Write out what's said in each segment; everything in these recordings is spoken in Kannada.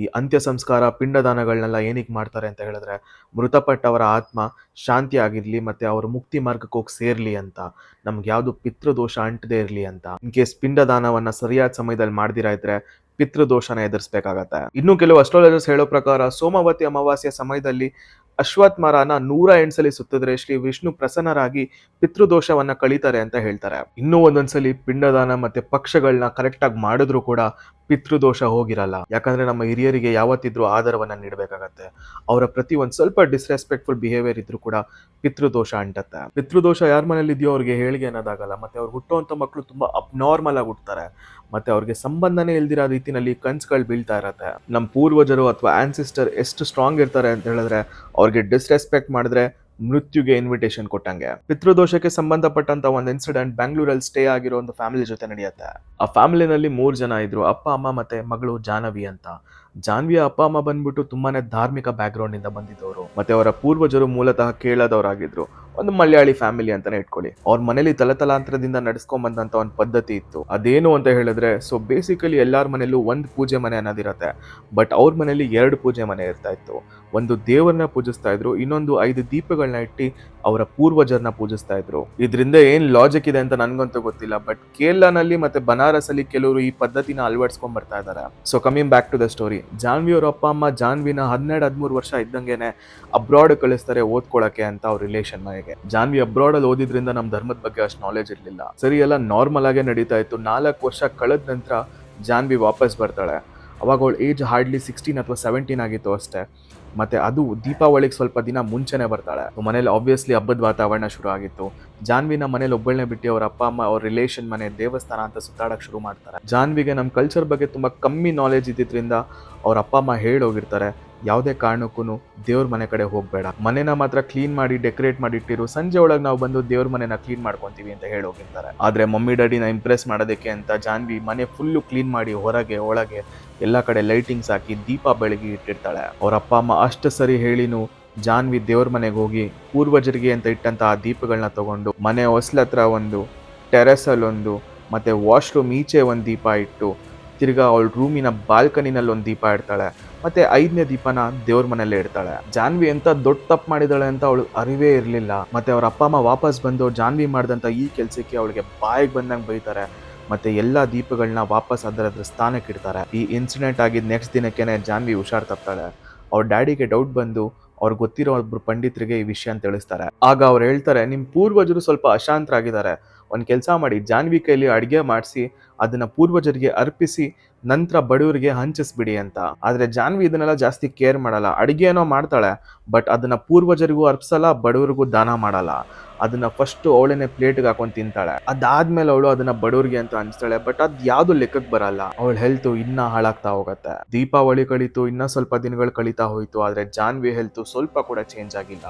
ಈ ಅಂತ್ಯ ಸಂಸ್ಕಾರ ಪಿಂಡದಾನಗಳನ್ನೆಲ್ಲ ಏನಕ್ಕೆ ಮಾಡ್ತಾರೆ ಅಂತ ಹೇಳಿದ್ರೆ ಮೃತಪಟ್ಟವರ ಆತ್ಮ ಶಾಂತಿ ಆಗಿರ್ಲಿ ಮತ್ತೆ ಅವರು ಮುಕ್ತಿ ಮಾರ್ಗಕ್ಕೆ ಹೋಗಿ ಸೇರ್ಲಿ ಅಂತ. ನಮ್ಗೆ ಯಾವ್ದು ಪಿತೃದೋಷ ಅಂಟದೇ ಇರ್ಲಿ ಅಂತ. ಇನ್ ಕೇಸ್ ಪಿಂಡದಾನವನ್ನ ಸರಿಯಾದ ಸಮಯದಲ್ಲಿ ಮಾಡ್ದಿರಾ ಇದ್ರೆ ಪಿತೃದೋಷನ ಎದುರಿಸಬೇಕಾಗತ್ತೆ. ಇನ್ನು ಕೆಲವು ಅಸ್ಟ್ರಾಲಜರ್ಸ್ ಹೇಳೋ ಪ್ರಕಾರ ಸೋಮವತಿ ಅಮಾವಾಸ್ಯ ಸಮಯದಲ್ಲಿ ಅಶ್ವತ್ಥ ಮರನ ನೂರ ಎಂಟ್ಸಲಿ ಸುತ್ತಿದ್ರೆ ಶ್ರೀ ವಿಷ್ಣು ಪ್ರಸನ್ನರಾಗಿ ಪಿತೃದೋಷವನ್ನ ಕಳೀತಾರೆ ಅಂತ ಹೇಳ್ತಾರೆ. ಇನ್ನೂ ಒಂದೊಂದ್ಸಲಿ ಪಿಂಡದಾನ ಮತ್ತೆ ಪಕ್ಷಗಳನ್ನ ಕರೆಕ್ಟ್ ಆಗಿ ಮಾಡಿದ್ರು ಕೂಡ ಪಿತೃದೋಷ ಹೋಗಿರಲ್ಲ. ಯಾಕಂದ್ರೆ ನಮ್ಮ ಹಿರಿಯರಿಗೆ ಯಾವತ್ತಿದ್ರೂ ಆಧಾರವನ್ನ ನೀಡಬೇಕಾಗತ್ತೆ. ಅವರ ಪ್ರತಿ ಒಂದ್ ಸ್ವಲ್ಪ ಡಿಸ್ರೆಸ್ಪೆಕ್ಟ್ಫುಲ್ ಬಿಹೇವಿಯರ್ ಇದ್ರೂ ಕೂಡ ಪಿತೃದೋಷ ಅಂಟತ್ತೆ. ಪಿತೃದೋಷ ಯಾರ ಮನೇಲಿ ಇದೆಯೋ ಅವ್ರಿಗೆ ಹೇಳಿಗೆ ಅನ್ನೋದಾಗಲ್ಲ ಮತ್ತೆ ಅವ್ರು ಹುಟ್ಟುವಂತ ಮಕ್ಕಳು ತುಂಬಾ ಅಬ್ನಾರ್ಮಲ್ ಆಗಿ ಹುಡ್ತಾರೆ ಮತ್ತೆ ಅವ್ರಿಗೆ ಸಂಬಂಧನೇ ಇಲ್ದಿರೋ ರೀತಿನಲ್ಲಿ ಕನ್ಸ್ಗಳು ಬೀಳ್ತಾ ಇರತ್ತೆ. ನಮ್ಮ ಪೂರ್ವಜರು ಅಥವಾ ಆನ್ಸಿಸ್ಟರ್ ಎಷ್ಟು ಸ್ಟ್ರಾಂಗ್ ಇರ್ತಾರೆ ಅಂತ ಹೇಳಿದ್ರೆ ಅವ್ರಿಗೆ ಡಿಸ್ರೆಸ್ಪೆಕ್ಟ್ ಮಾಡಿದ್ರೆ ಮೃತ್ಯುಗೆ ಇನ್ವಿಟೇಷನ್ ಕೊಟ್ಟಂಗೆ. ಪಿತೃದೋಷಕ್ಕೆ ಸಂಬಂಧಪಟ್ಟಂತ ಒಂದು ಇನ್ಸಿಡೆಂಟ್ ಬೆಂಗಳೂರಲ್ಲಿ ಸ್ಟೇ ಆಗಿರೋ ಒಂದು ಫ್ಯಾಮಿಲಿ ಜೊತೆ ನಡೆಯುತ್ತೆ. ಆ ಫ್ಯಾಮಿಲಿನಲ್ಲಿ ಮೂರ್ ಜನ ಇದ್ರು, ಅಪ್ಪ, ಅಮ್ಮ ಮತ್ತೆ ಮಗಳು ಜಾನವಿ ಅಂತ. ಜಾನ್ವಿಯ ಅಪ್ಪ, ಅಮ್ಮ ಬಂದ್ಬಿಟ್ಟು ತುಂಬಾನೇ ಧಾರ್ಮಿಕ ಬ್ಯಾಕ್ಗ್ರೌಂಡ್ ಇಂದ ಬಂದಿದ್ದವರು. ಮತ್ತೆ ಅವರ ಪೂರ್ವಜರು ಮೂಲತಃ ಕೇಳದವರಾಗಿದ್ರು. ಒಂದು ಮಲಯಾಳಿ ಫ್ಯಾಮಿಲಿ ಅಂತಾನೆ ಇಟ್ಕೊಳ್ಳಿ. ಅವ್ರ ಮನೇಲಿ ತಲತಲಾಂತರದಿಂದ ನಡ್ಸ್ಕೊಂಡ್ ಬಂದಂತ ಒಂದು ಪದ್ಧತಿ ಇತ್ತು. ಅದೇನು ಅಂತ ಹೇಳಿದ್ರೆ ಸೊ ಬೇಸಿಕಲಿ ಎಲ್ಲಾರ ಮನೇಲೂ ಒಂದು ಪೂಜೆ ಮನೆ ಅನ್ನೋದಿರತ್ತೆ. ಬಟ್ ಅವ್ರ ಮನೇಲಿ ಎರಡು ಪೂಜೆ ಮನೆ ಇರ್ತಾ ಇತ್ತು. ಒಂದು ದೇವರನ್ನ ಪೂಜಿಸ್ತಾ ಇದ್ರು, ಇನ್ನೊಂದು ಐದು ದೀಪಗಳನ್ನ ಇಟ್ಟು ಅವರ ಪೂರ್ವಜರನ್ನ ಪೂಜಿಸ್ತಾ ಇದ್ರು. ಇದರಿಂದ ಏನ್ ಲಾಜಿಕ್ ಇದೆ ಅಂತ ನನ್ಗಂತೂ ಗೊತ್ತಿಲ್ಲ ಬಟ್ ಕೇರಳನಲ್ಲಿ ಮತ್ತೆ ಬನಾರಸ್ ಅಲ್ಲಿ ಕೆಲವರು ಈ ಪದ್ಧತಿನ ಅಳವಡಿಸ್ಕೊಂಡ್ ಬರ್ತಾ ಇದಾರೆ. So coming back to the story Janhvi ಅವ್ರ ಅಪ್ಪ ಅಮ್ಮ ಜಾನ್ವಿನ ಹನ್ನೆರಡು ಹದಿಮೂರು ವರ್ಷ ಇದ್ದಂಗೆನೆ ಅಬ್ರಾಡ್ ಕಳಿಸ್ತಾರೆ ಓದ್ಕೊಳಕ್ಕೆ ಅಂತ ಅವ್ರ ರಿಲೇಷನ್ ಮನೆಗೆ. ಜಾನ್ವಿ ಅಬ್ರಾಡ್ ಅಲ್ಲಿ ಓದಿದ್ರಿಂದ ನಮ್ ಧರ್ಮದ ಬಗ್ಗೆ ಅಷ್ಟು ನಾಲೆಜ್ ಇರ್ಲಿಲ್ಲ. ಸರಿ, ಎಲ್ಲ ನಾರ್ಮಲ್ ಆಗೇ ನಡೀತಾ ಇತ್ತು. ನಾಲ್ಕು ವರ್ಷ ಕಳೆದ ನಂತರ ಜಾನ್ವಿ ವಾಪಸ್ ಬರ್ತಾಳೆ. ಅವಾಗ ಅವಳ ಏಜ್ ಹಾರ್ಡ್ಲಿ ಸಿಕ್ಸ್ಟೀನ್ ಅಥವಾ ಸೆವೆಂಟೀನ್ ಆಗಿತ್ತು ಅಷ್ಟೇ. ಮತ್ತೆ ಅದು ದೀಪಾವಳಿಗೆ ಸ್ವಲ್ಪ ದಿನ ಮುಂಚೆನೆ ಬರ್ತಾಳೆ. ಮನೇಲಿ ಆಬ್ವಿಯಸ್ಲಿ ಹಬ್ಬದ ವಾತಾವರಣ ಶುರು ಆಗಿತ್ತು. ಜಾನ್ವಿನ ಮನೇಲಿ ಒಬ್ಬಳನ್ನೇ ಬಿಟ್ಟು ಅವ್ರ ಅಪ್ಪ, ಅಮ್ಮ, ಅವ್ರ ರಿಲೇಷನ್ ಮನೆ, ದೇವಸ್ಥಾನ ಅಂತ ಸುತ್ತಾಡಕ್ಕೆ ಶುರು ಮಾಡ್ತಾರೆ. ಜಾನ್ವಿಗೆ ನಮ್ಮ ಕಲ್ಚರ್ ಬಗ್ಗೆ ತುಂಬ ಕಮ್ಮಿ ನಾಲೆಜ್ ಇದ್ದಿದ್ರಿಂದ ಅವ್ರ ಅಪ್ಪ, ಅಮ್ಮ ಹೇಳೋಗಿರ್ತಾರೆ ಯಾವುದೇ ಕಾರಣಕ್ಕೂ ದೇವ್ರ ಮನೆ ಕಡೆ ಹೋಗ್ಬೇಡ. ಮನೆನ ಮಾತ್ರ ಕ್ಲೀನ್ ಮಾಡಿ ಡೆಕೋರೇಟ್ ಮಾಡಿ ಇಟ್ಟಿರು, ಸಂಜೆ ಒಳಗೆ ನಾವು ಬಂದು ದೇವ್ರ ಮನೆನ ಕ್ಲೀನ್ ಮಾಡ್ಕೊಂತೀವಿ ಅಂತ ಹೇಳೋಗಿರ್ತಾರೆ ಆದ್ರೆ ಮಮ್ಮಿ ಡ್ಯಾಡಿನ ಇಂಪ್ರೆಸ್ ಮಾಡೋದಕ್ಕೆ ಅಂತ ಜಾನ್ವಿ ಮನೆ ಫುಲ್ಲು ಕ್ಲೀನ್ ಮಾಡಿ ಹೊರಗೆ, ಒಳಗೆ ಎಲ್ಲ ಕಡೆ ಲೈಟಿಂಗ್ಸ್ ಹಾಕಿ ದೀಪ ಬೆಳಗಿ ಇಟ್ಟಿರ್ತಾಳೆ. ಅವ್ರ ಅಪ್ಪ, ಅಮ್ಮ ಅಷ್ಟು ಸರಿ ಹೇಳಿನೂ ಜಾನ್ವಿ ದೇವ್ರ ಮನೆಗೆ ಹೋಗಿ ಪೂರ್ವಜರಿಗೆ ಅಂತ ಇಟ್ಟಂತ ಆ ದೀಪಗಳನ್ನ ತಗೊಂಡು ಮನೆ ಹೊಸ್ಲತ್ರ ಒಂದು ಟೆರೆಸ್ ಅಲ್ಲಿ ಒಂದು ಮತ್ತೆ ವಾಶ್ರೂಮ್ ಈಚೆ ಒಂದು ದೀಪ ಇಟ್ಟು ತಿರ್ಗಾ ಅವಳ ರೂಮಿನ ಬಾಲ್ಕನಿನಲ್ಲಿ ಒಂದು ದೀಪ ಇಡ್ತಾಳೆ. ಮತ್ತೆ ಐದನೇ ದೀಪನ ದೇವ್ರ ಮನೆಯಲ್ಲೇ ಇಡ್ತಾಳೆ. ಜಾನ್ವಿ ಎಂತ ದೊಡ್ಡ ತಪ್ಪು ಮಾಡಿದಾಳೆ ಅಂತ ಅವಳು ಅರಿವೇ ಇರಲಿಲ್ಲ. ಮತ್ತೆ ಅವ್ರ ಅಪ್ಪ ಅಮ್ಮ ವಾಪಸ್ ಬಂದು ಜಾನ್ವಿ ಮಾಡಿದಂತ ಈ ಕೆಲಸಕ್ಕೆ ಅವಳಿಗೆ ಬಾಯಿಗೆ ಬಂದಂಗೆ ಬೈತಾರೆ. ಮತ್ತೆ ಎಲ್ಲಾ ದೀಪಗಳನ್ನ ವಾಪಸ್ ಅದರ ಸ್ಥಾನಕ್ಕೆ ಇಡ್ತಾರೆ. ಈ ಇನ್ಸಿಡೆಂಟ್ ಆಗಿದ್ದ ನೆಕ್ಸ್ಟ್ ದಿನಕ್ಕೇನೆ ಜಾನ್ವಿ ಹುಷಾರ್ ತಪ್ತಾಳೆ. ಅವ್ರ ಡ್ಯಾಡಿಗೆ ಡೌಟ್ ಬಂದು ಅವ್ರಿಗೆ ಗೊತ್ತಿರೋ ಒಬ್ರು ಪಂಡಿತರಿಗೆ ಈ ವಿಷಯ ತಿಳಿಸ್ತಾರೆ. ಆಗ ಅವ್ರು ಹೇಳ್ತಾರೆ ನಿಮ್ಮ ಪೂರ್ವಜರು ಸ್ವಲ್ಪ ಅಶಾಂತರಾಗಿದ್ದಾರೆ. ಒಂದ್ ಕೆಲಸ ಮಾಡಿ ಜಾನ್ವಿ ಕೈಲಿ ಅಡುಗೆ ಮಾಡಿಸಿ, ಅದನ್ನ ಪೂರ್ವಜರಿಗೆ ಅರ್ಪಿಸಿ, ನಂತರ ಬಡವರಿಗೆ ಹಂಚಿಸ್ಬಿಡಿ ಅಂತ. ಆದರೆ ಜಾನ್ವಿ ಇದನ್ನೆಲ್ಲ ಜಾಸ್ತಿ ಕೇರ್ ಮಾಡಲ್ಲ. ಅಡುಗೆ ಏನೋ ಮಾಡ್ತಾಳೆ, ಬಟ್ ಅದನ್ನ ಪೂರ್ವಜರಿಗೂ ಅರ್ಪಿಸಲ್ಲ, ಬಡವರಿಗೂ ದಾನ ಮಾಡಲ್ಲ. ಅದನ್ನ ಫಸ್ಟ್ ಅವಳೇನೆ ಪ್ಲೇಟ್ಗೆ ಹಾಕೊಂಡು ತಿಂತಾಳೆ. ಅದಾದ್ಮೇಲೆ ಅವಳು ಅದನ್ನ ಬಡವರಿಗೆ ಅಂತ ಅನ್ಸ್ತಾಳೆ ಬಟ್ ಅದು ಯಾವ್ದು ಲೆಕ್ಕಕ್ಕೆ ಬರಲ್ಲ. ಅವಳ ಹೆಲ್ತ್ ಇನ್ನ ಹಾಳಾಗ್ತಾ ಹೋಗುತ್ತೆ. ದೀಪಾವಳಿ ಕಳೀತು, ಇನ್ನ ಸ್ವಲ್ಪ ದಿನಗಳು ಕಳೀತಾ ಹೋಯ್ತು, ಆದರೆ ಜಾನ್ವಿ ಹೆಲ್ತ್ ಸ್ವಲ್ಪ ಕೂಡ ಚೇಂಜ್ ಆಗಿಲ್ಲ.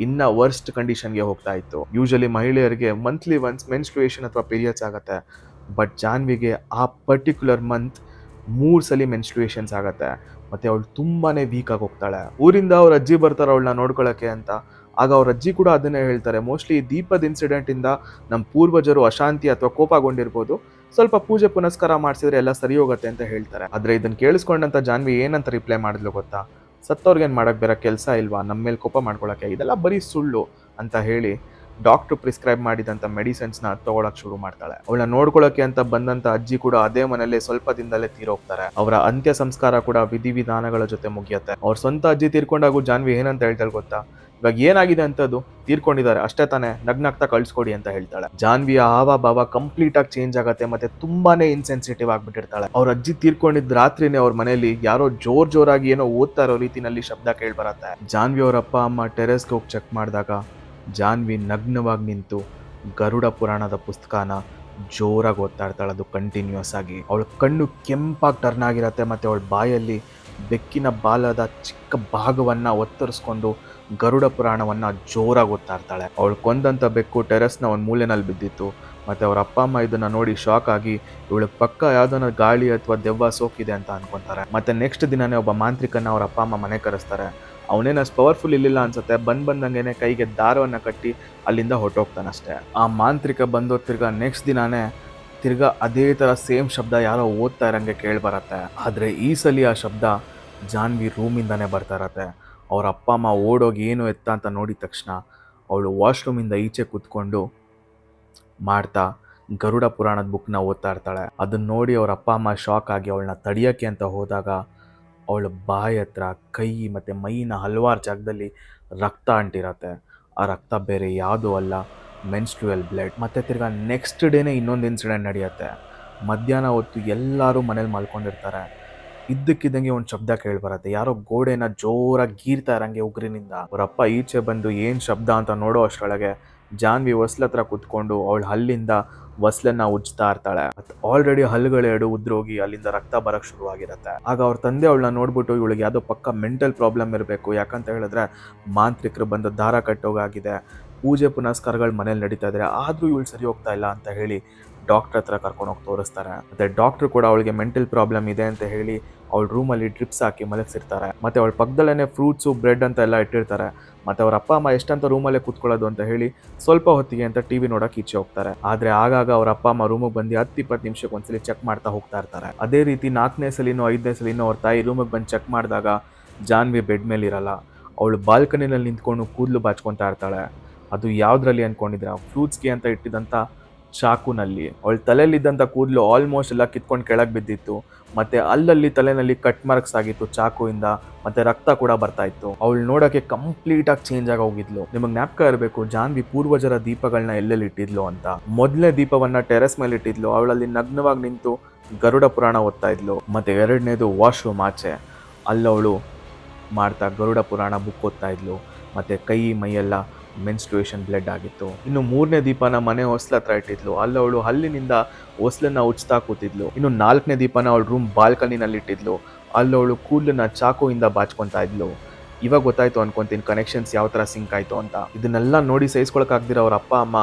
ಇನ್ನ ವರ್ಸ್ಟ್ ಕಂಡೀಷನ್ಗೆ ಹೋಗ್ತಾ ಇತ್ತು. ಯೂಶಲಿ ಮಹಿಳೆಯರಿಗೆ ಮಂತ್ಲಿ ಒನ್ಸ್ ಮೆನ್ಸ್ಟ್ರುಯೇಷನ್ ಅಥವಾ ಪೀರಿಯಡ್ಸ್ ಆಗುತ್ತೆ. ಬಟ್ ಜಾನ್ವಿಗೆ ಆ ಪರ್ಟಿಕ್ಯುಲರ್ ಮಂತ್ ಮೂರು ಸಲ ಮೆನ್ಸ್ಟ್ರುಯೇಷನ್ಸ್ ಆಗುತ್ತೆ. ಮತ್ತೆ ಅವಳು ತುಂಬಾನೇ ವೀಕ್ ಆಗಿ ಹೋಗ್ತಾಳೆ. ಊರಿಂದ ಅವ್ರ ಅಜ್ಜಿ ಬರ್ತಾರೆ ಅವಳನ್ನ ನೋಡ್ಕೊಳಕ್ಕೆ ಅಂತ. ಆಗ ಅವ್ರ ಅಜ್ಜಿ ಕೂಡ ಅದನ್ನೇ ಹೇಳ್ತಾರೆ. ಮೋಸ್ಟ್ಲಿ ದೀಪದ ಇನ್ಸಿಡೆಂಟ್ ಇಂದ ನಮ್ಮ ಪೂರ್ವಜರು ಅಶಾಂತಿ ಅಥವಾ ಕೋಪಗೊಂಡಿರ್ಬೋದು. ಸ್ವಲ್ಪ ಪೂಜೆ ಪುನಸ್ಕಾರ ಮಾಡಿಸಿದ್ರೆ ಎಲ್ಲ ಸರಿ ಹೋಗುತ್ತೆ ಅಂತ ಹೇಳ್ತಾರೆ. ಆದ್ರೆ ಇದನ್ನ ಕೇಳಿಸ್ಕೊಂಡಂತ ಜಾನ್ವಿ ಏನಂತ ರಿಪ್ಲೈ ಮಾಡಿದ್ಲು ಗೊತ್ತಾ? ಸತ್ತವ್ರಿಗೇನು ಮಾಡೋಕ್ಕೆ ಬೇರೆ ಕೆಲಸ ಇಲ್ವಾ? ನಮ್ಮ ಮೇಲೆ ಕೋಪ ಮಾಡ್ಕೊಳಕ್ಕೆ. ಇದೆಲ್ಲ ಬರೀ ಸುಳ್ಳು ಅಂತ ಹೇಳಿ ಡಾಕ್ಟರ್ ಪ್ರಿಸ್ಕ್ರೈಬ್ ಮಾಡಿದಂಥ ಮೆಡಿಸಿನ್ಸ್ನ ತಗೊಳಕ್ ಶುರು ಮಾಡ್ತಾಳೆ. ಅವಳನ್ನ ನೋಡ್ಕೊಳಕ್ಕೆ ಅಂತ ಬಂದಂತ ಅಜ್ಜಿ ಕೂಡ ಅದೇ ಮನೆಯಲ್ಲೇ ಸ್ವಲ್ಪ ದಿನದಲ್ಲೇ ತೀರೋಗ್ತಾರೆ. ಅವರ ಅಂತ್ಯ ಸಂಸ್ಕಾರ ಕೂಡ ವಿಧಿವಿಧಾನಗಳ ಜೊತೆ ಮುಗಿಯುತ್ತೆ. ಅವ್ರ ಸ್ವಂತ ಅಜ್ಜಿ ತೀರ್ಕೊಂಡಾಗೂ ಜಾನ್ವಿ ಏನಂತ ಹೇಳ್ತಾಳೆ ಗೊತ್ತಾ? ಇವಾಗ ಏನಾಗಿದೆ ಅಂತದ್ದು ತೀರ್ಕೊಂಡಿದ್ದಾರೆ. ಅಷ್ಟೇ ತಾನೇ, ನಗ್ನಾಗ್ತಾ ಕಳ್ಸ್ಕೊಡಿ ಅಂತ ಹೇಳ್ತಾಳೆ. ಜಾನ್ವಿಯ ಹಾವ ಭಾವ ಕಂಪ್ಲೀಟ್ ಆಗಿ ಚೇಂಜ್ ಆಗತ್ತೆ ಮತ್ತೆ ತುಂಬಾನೇ ಇನ್ಸೆನ್ಸಿಟಿವ್ ಆಗ್ಬಿಟ್ಟಿರ್ತಾಳೆ. ಅವ್ರ ಅಜ್ಜಿ ತೀರ್ಕೊಂಡಿದ್ ರಾತ್ರಿನೇ ಅವ್ರ ಮನೆಯಲ್ಲಿ ಯಾರೋ ಜೋರ್ ಜೋರಾಗಿ ಏನೋ ಓದ್ತಾ ಇರೋ ರೀತಿನಲ್ಲಿ ಶಬ್ದ ಕೇಳಿ ಬರತ್ತೆ ಜಾನ್ವಿ ಅವರಪ್ಪ ಅಮ್ಮ ಟೆರೆಸ್ಗೆ ಹೋಗಿ ಚೆಕ್ ಮಾಡಿದಾಗ ಜಾನ್ವಿ ನಗ್ನವಾಗಿ ನಿಂತು ಗರುಡ ಪುರಾಣದ ಪುಸ್ತಕನ ಜೋರಾಗಿ ಓದ್ತಾ ಇರ್ತಾಳೆ ಅದು ಕಂಟಿನ್ಯೂಸ್ ಆಗಿ. ಅವಳ ಕಣ್ಣು ಕೆಂಪಾಗಿ ಟರ್ನ್ ಆಗಿರತ್ತೆ ಮತ್ತು ಅವಳ ಬಾಯಲ್ಲಿ ಬೆಕ್ಕಿನ ಬಾಲದ ಚಿಕ್ಕ ಭಾಗವನ್ನು ಒತ್ತರಿಸ್ಕೊಂಡು ಗರುಡ ಪುರಾಣವನ್ನು ಜೋರಾಗಿ ಓದ್ತಾ ಇರ್ತಾಳೆ ಅವಳು ಕೊಂದಂಥ ಬೆಕ್ಕು ಟೆರೆಸ್ನ ಒಂದು ಮೂಲೆನಲ್ಲಿ ಬಿದ್ದಿತ್ತು. ಮತ್ತು ಅವ್ರ ಅಪ್ಪ ಅಮ್ಮ ಇದನ್ನು ನೋಡಿ ಶಾಕ್ ಆಗಿ ಇವಳ ಪಕ್ಕ ಯಾವುದನ್ನ ಗಾಳಿ ಅಥವಾ ದೆವ್ವ ಸೋಕಿದೆ ಅಂತ ಅನ್ಕೊಂತಾರೆ. ಮತ್ತು ನೆಕ್ಸ್ಟ್ ದಿನನೇ ಒಬ್ಬ ಮಾಂತ್ರಿಕನ ಅವ್ರ ಅಪ್ಪ ಅಮ್ಮ ಮನೆ ಕರೆಸ್ತಾರೆ. ಅವನೇನು ಅಷ್ಟು ಪವರ್ಫುಲ್ ಇರಲಿಲ್ಲ ಅನ್ಸುತ್ತೆ. ಬಂದು ಬಂದಂಗೆ ಕೈಗೆ ದಾರವನ್ನು ಕಟ್ಟಿ ಅಲ್ಲಿಂದ ಹೊಟ್ಟೋಗ್ತಾನಷ್ಟೇ ಆ ಮಾಂತ್ರಿಕ ಬಂದು ತಿರ್ಗಾ ನೆಕ್ಸ್ಟ್ ದಿನಾನೇ ತಿರ್ಗಾ ಅದೇ ಥರ ಸೇಮ್ ಶಬ್ದ ಯಾರೋ ಓದ್ತಾ ಇರೋಂಗೆ ಕೇಳಿ ಆದರೆ ಆದ್ರೆ ಈ ಸಲ ಆ ಶಬ್ದ ಜಾನ್ವಿ ರೂಮಿಂದನೇ ಬರ್ತಾ ಇರತ್ತೆ. ಅವ್ರ ಅಪ್ಪ, ಅಮ್ಮ ಓಡೋಗಿ ಏನು ಎತ್ತ ಅಂತ ನೋಡಿದ ತಕ್ಷಣ ಅವಳು ವಾಶ್ರೂಮಿಂದ ಈಚೆ ಕೂತ್ಕೊಂಡು ಮಾಡ್ತಾ ಗರುಡ ಪುರಾಣದ ಬುಕ್ನ ಓದ್ತಾ ಇರ್ತಾಳೆ. ಅದನ್ನ ನೋಡಿ ಅವ್ರ ಅಪ್ಪ, ಅಮ್ಮ ಶಾಕ್ ಆಗಿ ಅವಳನ್ನ ತಡಿಯೋಕ್ಕೆ ಅಂತ ಹೋದಾಗ ಅವಳ ಬಾಯಿ ಹತ್ರ, ಕೈ ಮತ್ತು ಮೈನ ಹಲವಾರು ಜಾಗದಲ್ಲಿ ರಕ್ತ ಅಂಟಿರತ್ತೆ. ಆ ರಕ್ತ ಬೇರೆ ಯಾವುದೂ ಅಲ್ಲ ಮೆನ್ಸ್ಟ್ರುಯಲ್ ಬ್ಲಡ್ ಮತ್ತು ತಿರ್ಗಿ ನೆಕ್ಸ್ಟ್ ಡೇನೇ ಇನ್ನೊಂದು ಇನ್ಸಿಡೆಂಟ್ ನಡೆಯುತ್ತೆ. ಮಧ್ಯಾಹ್ನ ಹೊತ್ತು ಎಲ್ಲರೂ ಮನೇಲಿ ಮಲ್ಕೊಂಡಿರ್ತಾರೆ. ಇದ್ದಕ್ಕಿದ್ದಂಗೆ ಒಂದು ಶಬ್ದ ಕೇಳಿಬರತ್ತೆ. ಯಾರೋ ಗೋಡೆನ ಜೋರಾಗಿ ಗೀರ್ತಾ ಇರಂಗೆ ಉಗ್ರಿನಿಂದ. ಅವರಪ್ಪ ಈಚೆ ಬಂದು ಏನು ಶಬ್ದ ಅಂತ ನೋಡೋ ಅಷ್ಟರೊಳಗೆ ಜಾನ್ವಿ ಹೊಸ್ಲ ಹತ್ರ ಕುತ್ಕೊಂಡು ಅವಳ ಹಲ್ಲಿಂದ ಹೊಸ್ಲನ್ನ ಉಜ್ತಾ ಇರ್ತಾಳೆ. ಆಲ್ರೆಡಿ ಹಲ್ಲುಗಳೆರಡು ಉದ್ರೋಗಿ ಅಲ್ಲಿಂದ ರಕ್ತ ಬರಕ್ ಶುರುವಾಗಿರುತ್ತೆ. ಆಗ ಅವ್ರ ತಂದೆ ಅವಳನ್ನ ನೋಡ್ಬಿಟ್ಟು ಇವಳಿಗೆ ಯಾವುದೋ ಪಕ್ಕ ಮೆಂಟಲ್ ಪ್ರಾಬ್ಲಮ್ ಇರಬೇಕು. ಯಾಕಂತ ಹೇಳಿದ್ರೆ ಮಾಂತ್ರಿಕರು ಬಂದು ದಾರ ಕಟ್ಟೋಗಾಗಿದೆ. ಪೂಜೆ ಪುನಸ್ಕಾರಗಳು ಮನೇಲಿ ನಡೀತಾ ಇದ್ರೆ. ಆದರೂ ಇವಳು ಸರಿ ಹೋಗ್ತಾ ಇಲ್ಲ ಅಂತ ಹೇಳಿ ಡಾಕ್ಟರ್ ಹತ್ರ ಕರ್ಕೊಂಡು ಹೋಗಿ ತೋರಿಸ್ತಾರೆ. ಮತ್ತೆ ಡಾಕ್ಟರ್ ಕೂಡ ಅವಳಿಗೆ ಮೆಂಟಲ್ ಪ್ರಾಬ್ಲಮ್ ಇದೆ ಅಂತ ಹೇಳಿ ಅವಳ ರೂಮಲ್ಲಿ ಡ್ರಿಪ್ಸ್ ಹಾಕಿ ಮಲಗಿಸಿರ್ತಾರೆ. ಮತ್ತೆ ಅವಳ ಪಕ್ಕದಲ್ಲೇ ಫ್ರೂಟ್ಸು ಬ್ರೆಡ್ ಅಂತ ಎಲ್ಲ ಇಟ್ಟಿರ್ತಾರೆ. ಮತ್ತೆ ಅವ್ರ ಅಪ್ಪ, ಅಮ್ಮ ಎಷ್ಟಂತ ರೂಮಲ್ಲೇ ಕೂತ್ಕೊಳ್ಳೋದು ಅಂತ ಹೇಳಿ ಸ್ವಲ್ಪ ಹೊತ್ತಿಗೆ ಅಂತ ಟಿವಿ ನೋಡಕ್ ಈಚೆ ಹೋಗ್ತಾರೆ. ಆದ್ರೆ ಆಗಾಗ ಅವ್ರ ಅಪ್ಪ, ಅಮ್ಮ ರೂಮಿಗೆ ಬಂದು ಹತ್ತು ಇಪ್ಪತ್ತು ನಿಮಿಷಕ್ಕೆ ಒಂದ್ಸಲಿ ಚೆಕ್ ಮಾಡ್ತಾ ಹೋಗ್ತಾ ಇರ್ತಾರೆ. ಅದೇ ರೀತಿ ನಾಲ್ಕನೇ ಸಲಿನೋ, ಐದನೇ ಸಲಿನೋ ಅವ್ರ ತಾಯಿ ರೂಮಿಗೆ ಬಂದು ಚೆಕ್ ಮಾಡಿದಾಗ ಜಾನ್ವಿ ಬೆಡ್ ಮೇಲೆ ಇರಲ್ಲ. ಅವಳು ಬಾಲ್ಕನಿನಲ್ಲಿ ನಿಂತ್ಕೊಂಡು ಕೂದಲು ಬಾಚ್ಕೊತಾ ಇರ್ತಾಳೆ. ಅದು ಯಾವ್ದ್ರಲ್ಲಿ ಅನ್ಕೊಂಡಿದ್ರೆ? ಫ್ರೂಟ್ಸ್ಗೆ ಅಂತ ಇಟ್ಟಿದಂಥ ಚಾಕುನಲ್ಲಿ. ಅವಳ ತಲೆಯಲ್ಲಿದ್ದಂಥ ಕೂದಲು ಆಲ್ಮೋಸ್ಟ್ ಎಲ್ಲ ಕಿತ್ಕೊಂಡು ಕೆಳಗೆ ಬಿದ್ದಿತ್ತು. ಮತ್ತೆ ಅಲ್ಲಲ್ಲಿ ತಲೆನಲ್ಲಿ ಕಟ್ ಮಾರ್ಕ್ಸ್ ಆಗಿತ್ತು ಚಾಕುವಿಂದ, ಮತ್ತೆ ರಕ್ತ ಕೂಡ ಬರ್ತಾ ಇತ್ತು. ಅವಳು ನೋಡೋಕೆ ಕಂಪ್ಲೀಟ್ ಆಗಿ ಚೇಂಜ್ ಆಗಿ ಹೋಗಿದ್ಲು. ನಿಮಗೆ ಜ್ಞಾಪಕ ಇರಬೇಕು ಜಾನ್ವಿ ಪೂರ್ವಜರ ದೀಪಗಳನ್ನ ಎಲ್ಲೆಲ್ಲಿ ಇಟ್ಟಿದ್ಲು ಅಂತ. ಮೊದಲನೇ ದೀಪವನ್ನ ಟೆರೆಸ್ ಮೇಲೆ ಇಟ್ಟಿದ್ಲು. ಅವಳಲ್ಲಿ ನಗ್ನವಾಗಿ ನಿಂತು ಗರುಡ ಪುರಾಣ ಓದ್ತಾ ಇದ್ಲು. ಮತ್ತೆ ಎರಡನೇದು ವಾಶ್ರೂಮ್ ಆಚೆ. ಅಲ್ಲವಳು ಮಾಡ್ತಾ ಗರುಡ ಪುರಾಣ ಬುಕ್ ಓದ್ತಾ ಇದ್ಲು. ಮತ್ತೆ ಕೈ, ಮೈಯೆಲ್ಲ ಮೆನ್ಸ್ಟ್ರುಯೇಷನ್ ಬ್ಲಡ್ ಆಗಿತ್ತು. ಇನ್ನು ಮೂರನೇ ದೀಪನ ಮನೆ ಹೊಸ್ಲ ಹತ್ರ ಇಟ್ಟಿದ್ಲು. ಅಲ್ಲಿ ಅವಳು ಹಲ್ಲಿನಿಂದ ಹೊಸ್ಲನ್ನ ಉಚ್ತಾ ಕೂತಿದ್ಲು. ಇನ್ನು ನಾಲ್ಕನೇ ದೀಪನ ಅವಳು ರೂಮ್ ಬಾಲ್ಕನಿನಲ್ಲಿ ಇಟ್ಟಿದ್ಲು. ಅಲ್ಲಿ ಅವಳು ಕೂದಲನ್ನ ಚಾಕುವಿಂದ ಬಾಚ್ಕೊತಾ ಇದ್ಲು. ಇವಾಗ ಗೊತ್ತಾಯ್ತು ಅನ್ಕೊಂತೀನಿ ಕನೆಕ್ಷನ್ಸ್ ಯಾವ ಥರ ಸಿಂಕ್ ಆಯ್ತು ಅಂತ. ಇದನ್ನೆಲ್ಲ ನೋಡಿ ಸಹಿಸ್ಕೊಳಕ್ಕಾಗ್ದಿರ ಅವ್ರ ಅಪ್ಪ, ಅಮ್ಮ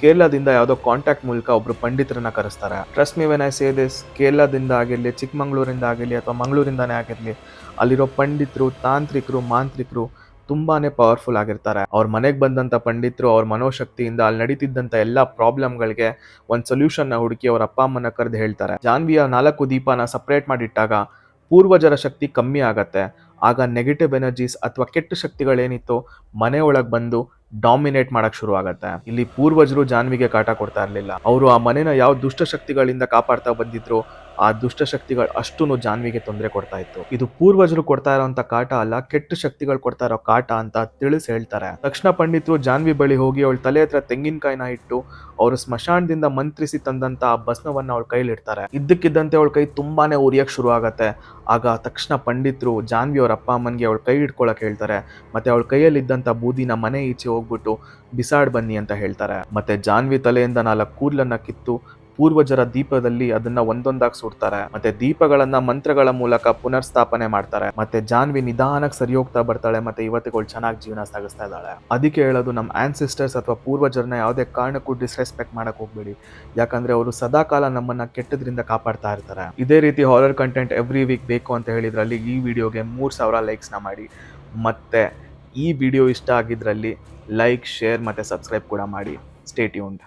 ಕೇರಳದಿಂದ ಯಾವುದೋ ಕಾಂಟ್ಯಾಕ್ಟ್ ಮೂಲಕ ಒಬ್ರು ಪಂಡಿತರನ್ನ ಕರೆಸ್ತಾರೆ. Trust me when I say this ಕೇರಳದಿಂದ ಆಗಿರಲಿ, ಚಿಕ್ಕಮಂಗ್ಳೂರಿಂದ ಆಗಿರಲಿ ಅಥವಾ ಮಂಗಳೂರಿಂದಾನೇ ಆಗಿರಲಿ, ಅಲ್ಲಿರೋ ಪಂಡಿತರು, ತಾಂತ್ರಿಕರು, ಮಾಂತ್ರಿಕರು ತುಂಬಾನೇ ಪವರ್ಫುಲ್ ಆಗಿರ್ತಾರೆ. ಅವ್ರ ಮನೆಗೆ ಬಂದಂಥ ಪಂಡಿತರು, ಅವ್ರ ಮನೋಶಕ್ತಿಯಿಂದ ಅಲ್ಲಿ ನಡೀತಿದ್ದಂಥ ಎಲ್ಲ ಪ್ರಾಬ್ಲಮ್ಗಳಿಗೆ ಒಂದು ಸೊಲ್ಯೂಷನ್ನ ಹುಡುಕಿ ಅವ್ರ ಅಪ್ಪ, ಅಮ್ಮನ ಕರೆದು ಹೇಳ್ತಾರೆ. ಜಾನ್ವಿಯ ನಾಲ್ಕು ದೀಪನ ಸಪ್ರೇಟ್ ಮಾಡಿಟ್ಟಾಗ ಪೂರ್ವಜರ ಶಕ್ತಿ ಕಮ್ಮಿ ಆಗತ್ತೆ. ಆಗ ನೆಗೆಟಿವ್ ಎನರ್ಜೀಸ್ ಅಥವಾ ಕೆಟ್ಟ ಶಕ್ತಿಗಳೇನಿತ್ತು ಮನೆ ಒಳಗೆ ಬಂದು ಡಾಮಿನೇಟ್ ಮಾಡಕ್ ಶುರು ಆಗತ್ತೆ. ಇಲ್ಲಿ ಪೂರ್ವಜರು ಜಾನ್ವಿಗೆ ಕಾಟ ಕೊಡ್ತಾ ಇರಲಿಲ್ಲ. ಅವರು ಆ ಮನೆನ ಯಾವ ದುಷ್ಟ ಶಕ್ತಿಗಳಿಂದ ಕಾಪಾಡ್ತಾ ಬಂದಿದ್ರು ಆ ದುಷ್ಟಶಕ್ತಿಗಳು ಅಷ್ಟೂ ಜಾನ್ವಿಗೆ ತೊಂದರೆ ಕೊಡ್ತಾ ಇತ್ತು. ಇದು ಪೂರ್ವಜರು ಕೊಡ್ತಾ ಇರೋಂಥ ಕಾಟ ಅಲ್ಲ, ಕೆಟ್ಟ ಶಕ್ತಿಗಳು ಕೊಡ್ತಾ ಇರೋ ಕಾಟ ಅಂತ ತಿಳಿಸಿ ಹೇಳ್ತಾರೆ. ತಕ್ಷಣ ಪಂಡಿತರು ಜಾನ್ವಿ ಬಳಿ ಹೋಗಿ ಅವಳ ತಲೆ ಹತ್ರ ತೆಂಗಿನಕಾಯಿನ ಇಟ್ಟು ಅವರು ಸ್ಮಶಾನದಿಂದ ಮಂತ್ರಿಸಿ ತಂದಂತ ಆ ಭಸ್ಮವನ್ನ ಅವಳ ಕೈಲಿಡ್ತಾರೆ. ಇದ್ದಕ್ಕಿದ್ದಂತೆ ಅವಳ ಕೈ ತುಂಬಾನೇ ಉರಿಯಕ್ ಶುರು ಆಗತ್ತೆ ಆಗ ತಕ್ಷಣ ಪಂಡಿತರು ಜಾನ್ವಿ ಅವ್ರ ಅಪ್ಪ ಅಮ್ಮನಿಗೆ ಅವಳ ಕೈ ಇಟ್ಕೊಳಕ್ ಹೇಳ್ತಾರೆ. ಮತ್ತೆ ಅವಳ ಕೈಯಲ್ಲಿದ್ದಂಥ ಬೂದಿನ ಮನೆ ಈಚೆ ಹೋಗ್ಬಿಟ್ಟು, ಬಿಸಾಡ್ ಬನ್ನಿ ಅಂತ ಹೇಳ್ತಾರೆ. ಮತ್ತೆ ಜಾನ್ವಿ ತಲೆಯಿಂದ ನಾಲ್ಕು ಕೂದಲನ್ನ ಕಿತ್ತು ಪೂರ್ವಜರ ದೀಪದಲ್ಲಿ ಅದನ್ನ ಒಂದೊಂದಾಗಿ ಸುಡ್ತಾರೆ. ಮತ್ತೆ ದೀಪಗಳನ್ನ ಮಂತ್ರಗಳ ಮೂಲಕ ಪುನರ್ಸ್ಥಾಪನೆ ಮಾಡ್ತಾರೆ. ಮತ್ತೆ ಜಾನ್ವಿ ನಿಧಾನಕ್ಕೆ ಸರಿ ಹೋಗ್ತಾ ಬರ್ತಾಳೆ, ಮತ್ತೆ ಇವತ್ತುಗಳು ಚೆನ್ನಾಗಿ ಜೀವನ ಸಾಗಿಸ್ತಾ ಇದ್ದಾಳೆ. ಅದಕ್ಕೆ ಹೇಳೋದು ನಮ್ಮ ಆನ್ಸಿಸ್ಟರ್ಸ್ ಅಥವಾ ಪೂರ್ವಜರನ್ನ ಯಾವುದೇ ಕಾರಣಕ್ಕೂ ಡಿಸ್ರೆಸ್ಪೆಕ್ಟ್ ಮಾಡಕ್ ಹೋಗ್ಬೇಡಿ. ಯಾಕಂದ್ರೆ ಅವರು ಸದಾ ಕಾಲ ನಮ್ಮನ್ನ ಕೆಟ್ಟದ್ರಿಂದ ಕಾಪಾಡ್ತಾ ಇರ್ತಾರೆ. ಇದೇ ರೀತಿ ಹಾರರ್ ಕಂಟೆಂಟ್ ಎವ್ರಿ ವೀಕ್ ಬೇಕು ಅಂತ ಹೇಳಿದ್ರಲ್ಲಿ ಈ ವಿಡಿಯೋಗೆ ಮೂರು ಸಾವಿರ ಲೈಕ್ಸ್ನ ಮಾಡಿ. ಮತ್ತೆ ಈ ವಿಡಿಯೋ ಇಷ್ಟ ಆಗಿದ್ರಲ್ಲಿ ಲೈಕ್ ಶೇರ್ ಮತ್ತೆ ಸಬ್ಸ್ಕ್ರೈಬ್ ಕೂಡ ಮಾಡಿ. ಸ್ಟೇಟಿ ಟ್ಯೂನ್ಡ್